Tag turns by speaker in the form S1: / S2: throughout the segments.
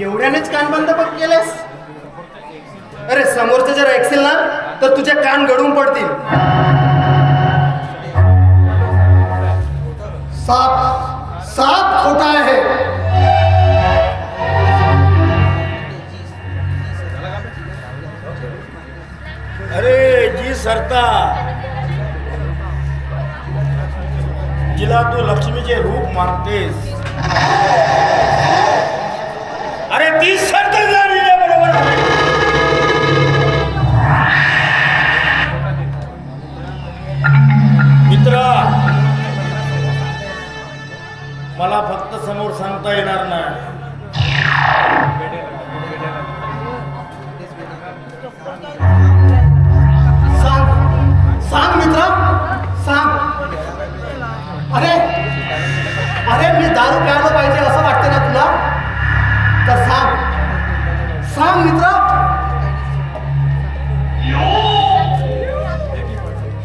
S1: एवढ्यानेच कान बंद बघ केलेस? अरे समोरचं जर ऐकशील ना तर तुझे कान गळून पडतील.
S2: साप साप खोटा आहे.
S3: अरे जी सरता. जिला तू लक्ष्मीचे रूप मानतेस. ती सरता झाली बरोबर. मित्रा मला फक्त समोर सांगता येणार नाही.
S2: सांग सांग मित्र सांग. अरे अरे मी दारू प्यायला पाहिजे सांग मित्र.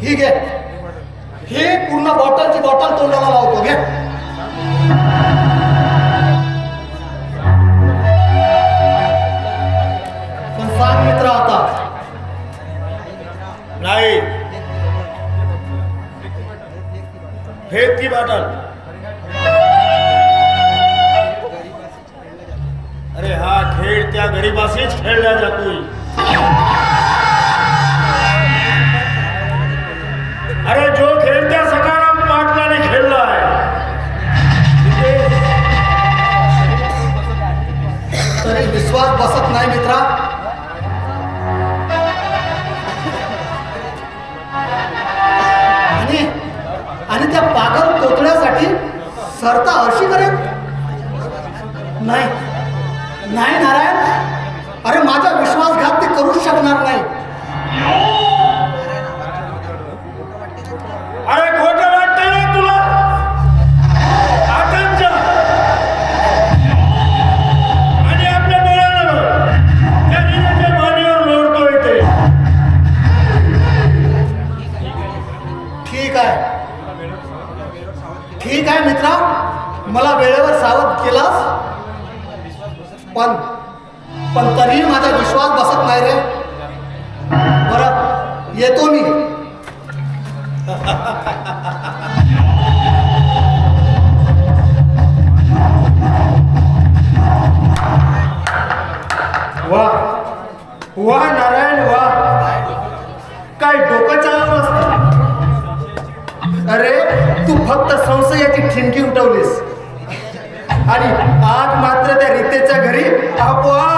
S2: ही घे. हे पूर्ण बॉटलची बॉटल तोंडाला लावतो. घे. पण सांग मित्र आता.
S3: नाही. फेक ती बाटल. अरे हा. खेळ त्या गरीबाशीच खेळला जातोय. अरे जो खेळ त्या सकाराम पाटलाने खेळलाय. आहे
S2: तरी विश्वास बसत नाही मित्रा. आणि त्या पागल कोतण्यासाठी सरता अशी करेल? नाही. नाही नारायण अरे माझा विश्वासघात ते करूच शकणार नाही.
S3: अरे खोटं वाटतंय ना तुला. आणि आपल्या डोळ्यानं त्या विजेच्या मानेवर लोळतोय ते
S2: ठीक आहे. ठीक आहे मित्रा मला वेळेवर सावध केलास. पण पण तरीही माझा विश्वास बसत नाही रे. बरं येतो मी.
S1: वा वा नारायण वा. काय डोकं चालवलं असत? अरे तू फक्त संशयाची ठिणकी उठवलीस. आणि आज मात्र त्या रीतेच्या घरी आपोआप